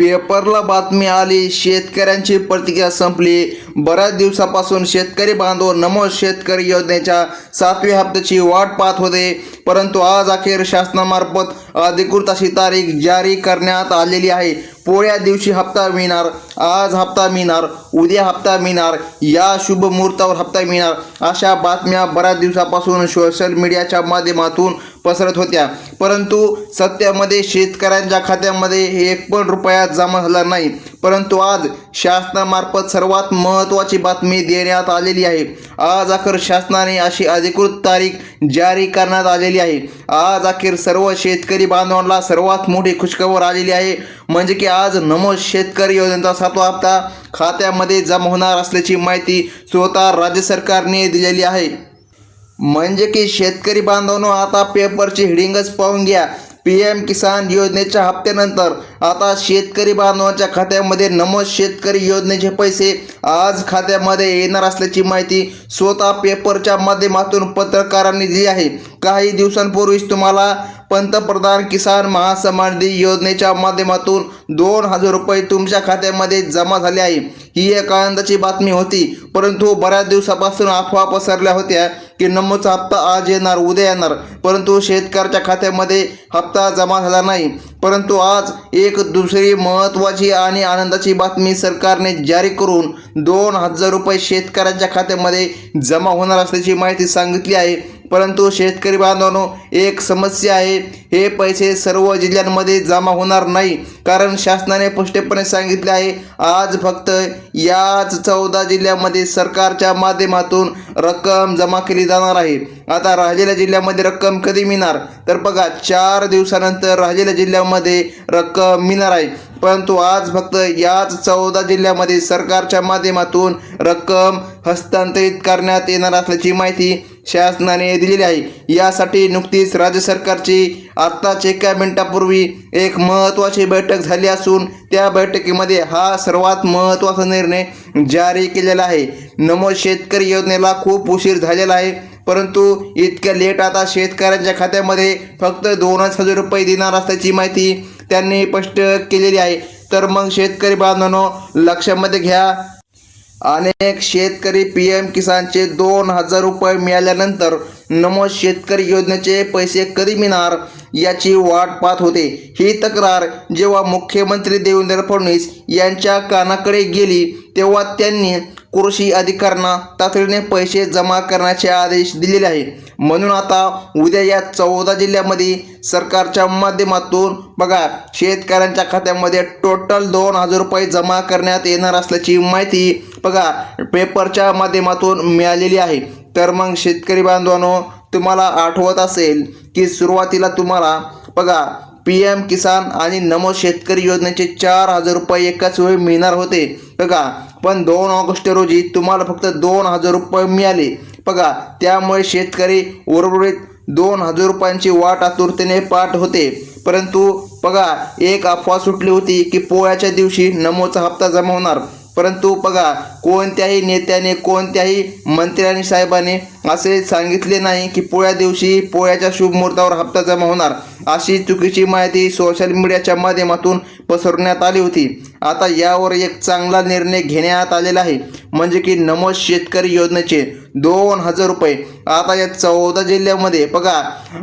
पेपरला बातमी आली शेतकऱ्यांची प्रतिक्रिया संपली. बऱ्याच दिवसापासून शेतकरी बांधव नमो शेतकरी योजनेच्या सातव्या हप्त्याची वाट पाहत होते. परंतु आज अखेर शासनामार्फत अधिकृत अशी तारीख जारी करण्यात आलेली आहे. पोळ्या दिवशी हप्ता मिळणार आज हप्ता मिळणार उद्या हप्ता मिळणार या शुभ मुहूर्तावर हप्ता मिळणार अशा बातम्या बऱ्याच दिवसापासून सोशल मीडियाच्या माध्यमातून पसरत होत्या. परंतु सत्यामध्ये शेतकऱ्यांच्या खात्यामध्ये एक पण रुपया जमा झाला नाही. परंतु आज शासनामार्फत सर्वात महत्त्वाची बातमी देण्यात आलेली आहे. आज अखेर शासनाने अशी अधिकृत तारीख जारी करण्यात आलेली आहे. आज अखेर सर्व शेतकरी बांधवांना सर्वात मोठी खुशखबर आलेली आहे. म्हणजे की आज नमो शेतकरी योजनेचा सातवा हप्ता खात्यामध्ये जमा होणार असल्याची माहिती स्वतः राज्य सरकारने दिलेली आहे. म्हणजे की शेतकरी बांधवनो आता पेपरची हिडिंगच पाहून घ्या. पी एम किसान योजनेच्या हप्त्यानंतर आता शेतकरी बांधवांच्या खात्यामध्ये नमो शेतकरी योजनेचे पैसे आज खात्यामध्ये येणार असल्याची माहिती स्वतः पेपरच्या माध्यमातून पत्रकारांनी दिली आहे. काही दिवसांपूर्वीच तुम्हाला पंतप्रधान किसान महासमाधी योजनेच्या माध्यमातून दोन हजार रुपये तुमच्या खात्यामध्ये जमा झाले आहे. ही एक आनंदाची बातमी होती परंतु बऱ्याच दिवसापासून अफवा पसरल्या होत्या. की नमोचा हप्ता आज येणार उद्या येणार. परंतु शेतकऱ्याच्या खात्यामध्ये हप्ता जमा झाला नाही. परंतु आज एक दुसरी महत्त्वाची आणि आनंदाची बातमी सरकारने जारी करून दोन हजार रुपये शेतकऱ्यांच्या खात्यामध्ये जमा होणार असल्याची माहिती सांगितली आहे. परंतु शेतकरी बांधवांनो एक समस्या आहे. हे पैसे सर्व जिल्ह्यांमध्ये जमा होणार नाही. कारण शासनाने स्पष्टपणे सांगितले आहे आज फक्त याच चौदा जिल्ह्यामध्ये सरकारच्या माध्यमातून रक्कम जमा केली जाणार आहे. आता राहिलेल्या जिल्ह्यामध्ये रक्कम कधी मिळणार? तर बघा चार दिवसानंतर राहिलेल्या जिल्ह्यामध्ये रक्कम मिळणार आहे. परंतु आज फक्त याच चौदा जिल्ह्यामध्ये सरकारच्या माध्यमातून रक्कम हस्तांतरित करण्यात येणार असल्याची माहिती शासनाने दिलेली आहे. यासाठी नुकतीच राज्य सरकारची आत्ताच एका मिनिटापूर्वी एक महत्त्वाची बैठक झाली असून त्या बैठकीमध्ये हा सर्वात महत्त्वाचा निर्णय जारी केलेला आहे. नमो शेतकरी योजनेला खूप उशीर झालेला आहे परंतु इतक्या लेट आता शेतकऱ्यांच्या खात्यामध्ये फक्त दोनच हजार रुपये देणार असल्याची माहिती त्यांनी स्पष्ट केलेली आहे. तर मग शेतकरी बांधवांनो लक्षामध्ये घ्या अनेक शेतकरी पी एम किसानचे दोन हजार रुपये मिळाल्यानंतर नमो शेतकरी योजनेचे पैसे कधी मिळणार याची वाट पाहत होते. ही तक्रार जेव्हा मुख्यमंत्री देवेंद्र फडणवीस यांच्या कानाकडे गेली तेव्हा त्यांनी कृषी अधिकाऱ्यांना तातडीने पैसे जमा करण्याचे आदेश दिलेले आहे म्हणून आता उद्या या चौदा जिल्ह्यामध्ये सरकारच्या माध्यमातून बघा शेतकऱ्यांच्या खात्यामध्ये टोटल दोन हजार रुपये जमा करण्यात येणार असल्याची माहिती बघा पेपरच्या माध्यमातून मिळालेली आहे. तर मग शेतकरी बांधवांनो तुम्हाला आठवत असेल की सुरुवातीला तुम्हाला बघा पी एम किसान आणि नमो शेतकरी योजनेचे चार हजार रुपये एकाच वेळी मिळणार होते. बघा पण दोन ऑगस्ट रोजी तुम्हाला फक्त दोन हजार रुपये मिळाले. बघा त्यामुळे शेतकरी उर्वरित दोन हजार रुपयांची वाट आतुरतेने पाठ होते. परंतु बघा एक अफवा सुटली होती की पोळ्याच्या दिवशी नमोचा हप्ता जमा होणार. परंतु बघा कोणत्याही नेत्याने कोणत्याही मंत्र्यांनी साहेबांनी असे सांगितले नाही की पोळ्या दिवशी पोळ्याच्या शुभ मुहूर्तावर हप्ता जमा होणार. अशी चुकीची माहिती सोशल मीडियाच्या माध्यमातून पसरवण्यात आली होती. आता यावर एक चांगला निर्णय घेण्यात आलेला आहे. म्हणजे की नमो शेतकरी योजनेचे दोन हजार रुपये. आता या चौदा जिल्ह्यामध्ये बघा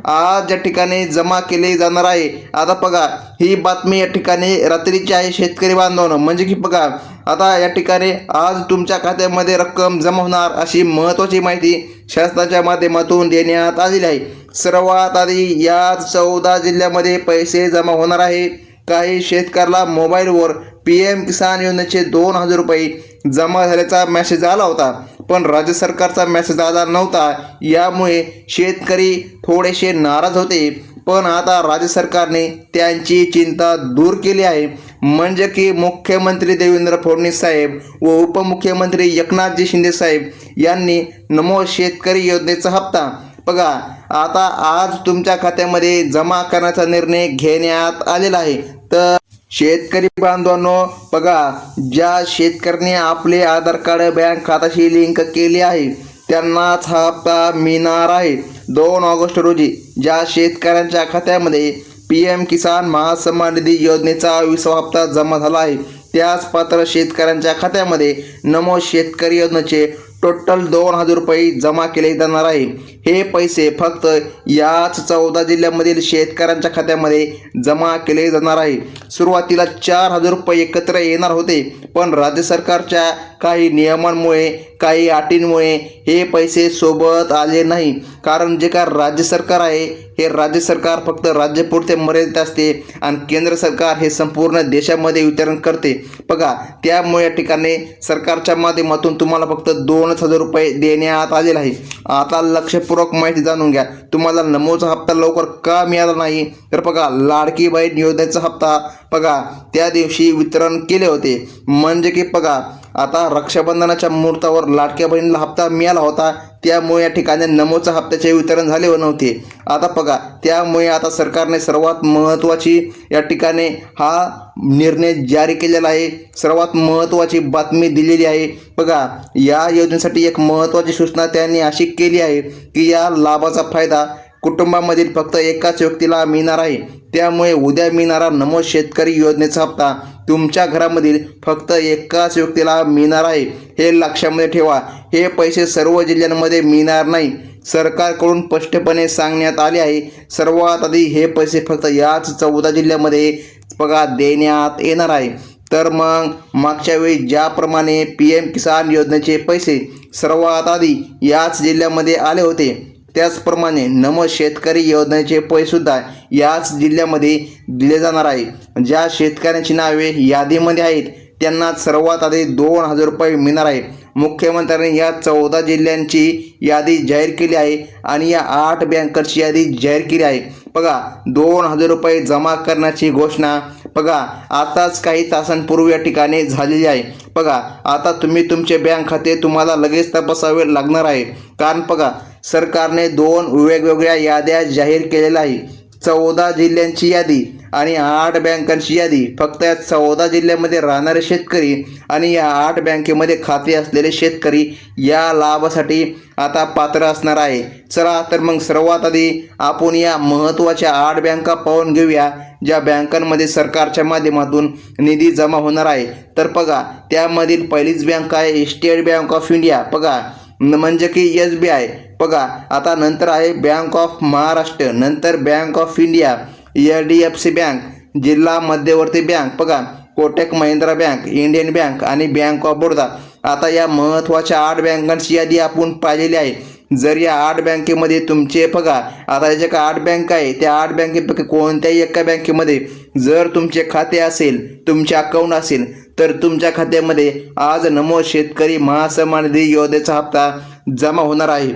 आज या ठिकाणी जमा केले जाणार आहे. आता बघा ही बातमी या ठिकाणी रात्रीची आहे शेतकरी बांधवानं. म्हणजे की बघा आता या ठिकाणी आज तुमच्या खात्यामध्ये रक्कम जमा होणार अशी महत्त्वाची माहिती शासनाच्या माध्यमातून देण्यात आलेली आहे. सर्वात आधी या चौदा जिल्ह्यामध्ये पैसे जमा होणार आहे. काही शेतकऱ्याला मोबाईलवर पी एम किसान योजनेचे दोन हजार रुपये जमा झाल्याचा मेसेज आला होता. पण राज्य सरकारचा मेसेज आला नव्हता. यामुळे शेतकरी थोडेसे नाराज होते. पण आता राज्य सरकारने त्यांची चिंता दूर केली आहे. म्हणजे की मुख्यमंत्री देवेंद्र फडणवीस साहेब व उपमुख्यमंत्री एकनाथजी शिंदे साहेब यांनी नमो शेतकरी योजनेचा हप्ता. बघा आता आज तुमच्या खात्यामध्ये जमा करण्याचा निर्णय घेण्यात आलेला आहे. तर शेतकरी बांधवांनो बघा ज्या शेतकऱ्यांनी आपले आधार कार्ड बँक खात्याशी लिंक केले आहे त्यांनाच हा हप्ता मिळणार आहे. दोन ऑगस्ट रोजी ज्या शेतकऱ्यांच्या खात्यामध्ये पी एम किसान महासन्मान निधी योजनेचा विसावा हप्ता जमा झाला आहे. त्याच पात्र शेतकऱ्यांच्या खात्यामध्ये नमो शेतकरी योजनेचे टोटल दोन हजार रुपये जमा केले जाणार आहे. हे पैसे फक्त याच चौदा जिल्ह्यामधील शेतकऱ्यांच्या खात्यामध्ये जमा केले जाणार आहे. सुरुवातीला चार हजार रुपये एकत्र येणार होते पण राज्य सरकारच्या काही नियमांमुळे काही अटींमुळे हे पैसे सोबत आले नाही. कारण जे काय राज्य सरकार आहे हे राज्य सरकार फक्त राज्यपुरते मर्यादित असते आणि केंद्र सरकार हे संपूर्ण देशामध्ये वितरण करते. बघा त्यामुळे या ठिकाणी सरकारच्या माध्यमातून तुम्हाला फक्त दोनच हजार रुपये देण्यात आलेला आहे. आता लक्षपूर्वक माहिती जाणून घ्या. तुम्हाला नमोचा हप्ता लवकर का मिळाला नाही? तर बघा लाडकी बहीण योजनेचा हप्ता बघा त्या दिवशी वितरण केले होते. म्हणजे की बघा आता रक्षाबंधनाच्या मुहूर्तावर लाडक्या बहिणीला हप्ता मिळाला होता. त्यामुळे या ठिकाणी नमोच्या हप्त्याचे वितरण झाले नव्हते. आता बघा त्यामुळे आता सरकारने सर्वात महत्त्वाची या ठिकाणी हा निर्णय जारी केलेला आहे. सर्वात महत्त्वाची बातमी दिलेली आहे. बघा या योजनेसाठी एक महत्त्वाची सूचना त्यांनी अशी केली आहे की या लाभाचा फायदा कुटुंबामधील फक्त एकाच व्यक्तीला मिळणार आहे. त्यामुळे उद्या मिळणारा नमो शेतकरी योजनेचा हप्ता तुमच्या घरामधील फक्त एकाच व्यक्तीला मिळणार आहे. हे लक्षामध्ये ठेवा. हे पैसे सर्व जिल्ह्यांमध्ये मिळणार नाही. सरकारकडून स्पष्टपणे सांगण्यात आले आहे. सर्वात आधी हे पैसे फक्त याच चौदा जिल्ह्यामध्ये पगार देण्यात येणार आहे. तर मग मागच्या वेळी ज्याप्रमाणे पी एम किसान योजनेचे पैसे सर्वात आधी याच जिल्ह्यामध्ये आले होते. त्याचप्रमाणे नम शेतकरी योजनेचे पैसेसुद्धा याच जिल्ह्यामध्ये दिले जाणार आहे. ज्या शेतकऱ्यांची नावे यादीमध्ये आहेत त्यांना सर्वात आधी दोन हजार रुपये मिळणार आहे. मुख्यमंत्र्यांनी या चौदा जिल्ह्यांची यादी जाहीर केली आहे आणि या आठ बँकरची यादी जाहीर केली आहे. बघा दोन हजार रुपये जमा करण्याची घोषणा बघा आताच काही तासांपूर्वी या ठिकाणी झालेली आहे. बघा आता तुम्ही तुमचे बँक खाते तुम्हाला लगेच तपासावे लागणार आहे. कारण बघा सरकारने दोन वेगवेगळ्या याद्या जाहीर केलेल्या आहे चौदा जिल्ह्यांची यादी आणि आठ बँकांची यादी. फक्त या चौदा जिल्ह्यामध्ये राहणारे शेतकरी आणि या आठ बँकेमध्ये खाते असलेले शेतकरी या लाभासाठी आता पात्र असणार आहे. चला तर मग सर्वात आधी आपण या महत्त्वाच्या आठ बँका पाहून घेऊया ज्या बँकांमध्ये सरकारच्या माध्यमातून निधी जमा होणार आहे. तर बघा त्यामधील पहिलीच बँक आहे स्टेट बँक ऑफ इंडिया. बघा म्हणजे की एस बी आय. बघा आता नंतर आहे बँक ऑफ महाराष्ट्र नंतर bank of India H D F C bank जिल्हा मध्यवर्ती बँक बघा Kotak Mahindra bank Indian bank आणि बँक ऑफ बडोदा आता या महत्त्वाच्या आठ बँकांची यादी आपण पाहिलेली आहे. जर या आठ बँकेमध्ये तुमचे बघा आता ज्या का आठ बँक आहे त्या आठ बँकेपैकी कोणत्याही एका बँकेमध्ये जर तुमचे खाते असेल तुमचे अकाउंट असेल तर तुमच्या खात्यामध्ये आज नमो शेतकरी महासन्मान निधी योजनेचा हप्ता जमा होणार आहे.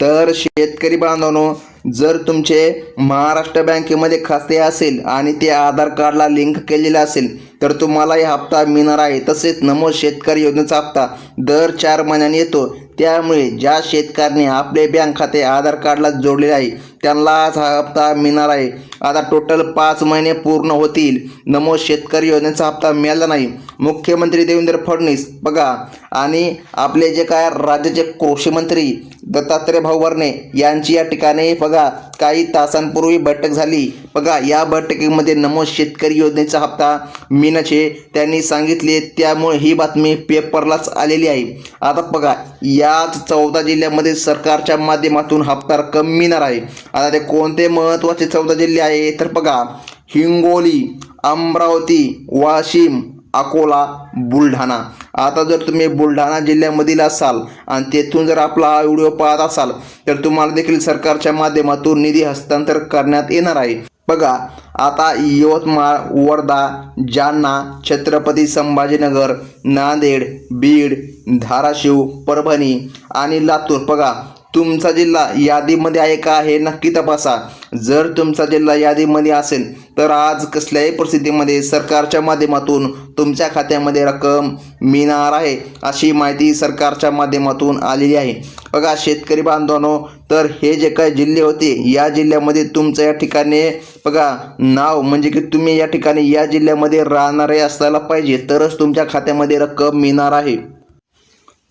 तर शेतकरी बांधवांनो जर तुमचे महाराष्ट्र बँकेमध्ये खाते असेल आणि ते आधार कार्डला लिंक केलेलं असेल तर तुम्हाला हा हप्ता मिळणार आहे. तसेच नमो शेतकरी योजनेचा हप्ता दर चार महिन्यांनी येतो. त्यामुळे ज्या शेतकऱ्याने आपले बँक खाते आधार कार्डला जोडलेले आहे त्यांनाच हा हप्ता मिळणार आहे. आता टोटल पाच महिने पूर्ण होतील. नमो शेतकरी योजनेचा हप्ता मिळाला नाही. मुख्यमंत्री देवेंद्र फडणवीस बघा. आणि आपले जे काय राज्याचे कृषी मंत्री दत्तात्रय भाऊ वर्णे यांची या ठिकाणी बघा काही तासांपूर्वी बैठक झाली. बघा या बैठकीमध्ये नमो शेतकरी योजनेचा हप्ता मिनचे त्यांनी सांगितले त्यामुळे ही बातमी पेपरलाच आलेली आहे. आता बघा याच चौदा जिल्ह्यामध्ये सरकारच्या माध्यमातून हप्ता रक्कम मिळणार आहे. आता ते कोणते महत्त्वाचे चौदा जिल्हे आहे तर बघा हिंगोली अमरावती वाशिम अकोला बुलढाणा. आता जर तुम्ही बुलढाणा जिल्ह्यामधील असाल आणि तेथून जर आपला हा व्हिडिओ पाहत असाल तर तुम्हाला देखील सरकारच्या माध्यमातून निधी हस्तांतर करण्यात येणार आहे. बघा आता यवतमाळ वर्धा जालना छत्रपती संभाजीनगर नांदेड बीड धाराशिव परभणी आणि लातूर. बघा तुमचा जिल्हा यादीमध्ये आहे का हे नक्की तपासा. जर तुमचा जिल्हा यादीमध्ये असेल तर आज कसल्याही परिस्थितीमध्ये सरकारच्या माध्यमातून तुमच्या खात्यामध्ये रक्कम मिळणार आहे अशी माहिती सरकारच्या माध्यमातून आलेली आहे. बघा शेतकरी बांधवांनो तर हे जे काही जिल्हे होते या जिल्ह्यामध्ये तुमचं या ठिकाणी बघा नाव म्हणजे की तुम्ही या ठिकाणी या जिल्ह्यामध्ये राहणारे असायला पाहिजे तरच तुमच्या खात्यामध्ये रक्कम मिळणार आहे.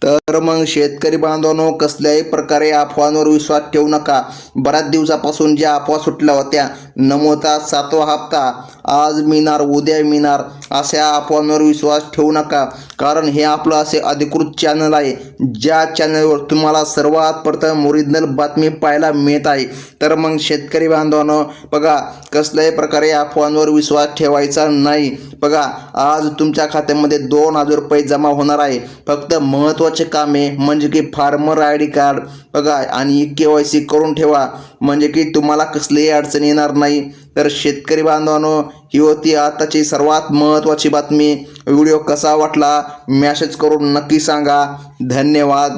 तर मग शेतकरी बांधवांनो कसल्याही प्रकारे अफवांवर विश्वास ठेवू नका. बऱ्याच दिवसापासून ज्या अफवा सुटल्या होत्या नमोता सातवा हप्ता. आज मिळणार उद्या मिळणार अशा अफवांवर विश्वास ठेवू नका. कारण हे आपलं असे अधिकृत चॅनल आहे. ज्या चॅनलवर तुम्हाला सर्वात प्रथम ओरिजिनल बातमी पाहायला मिळत आहे. तर मग शेतकरी बांधवानं बघा कसल्याही प्रकारे अफवांवर विश्वास ठेवायचा नाही. बघा आज तुमच्या खात्यामध्ये दोन हजार रुपये जमा होणार आहे. फक्त महत्त्वाचे कामे म्हणजे की फार्मर आय डी कार्ड बघा आणि के वाय सी करून ठेवा. म्हणजे की तुम्हाला कसलीही अडचण येणार नाही. तर शेतकरी बांधवांनो ही होती आताची सर्वात महत्त्वाची बातमी. व्हिडिओ कसा वाटला? मॅसेज करून नक्की सांगा. धन्यवाद.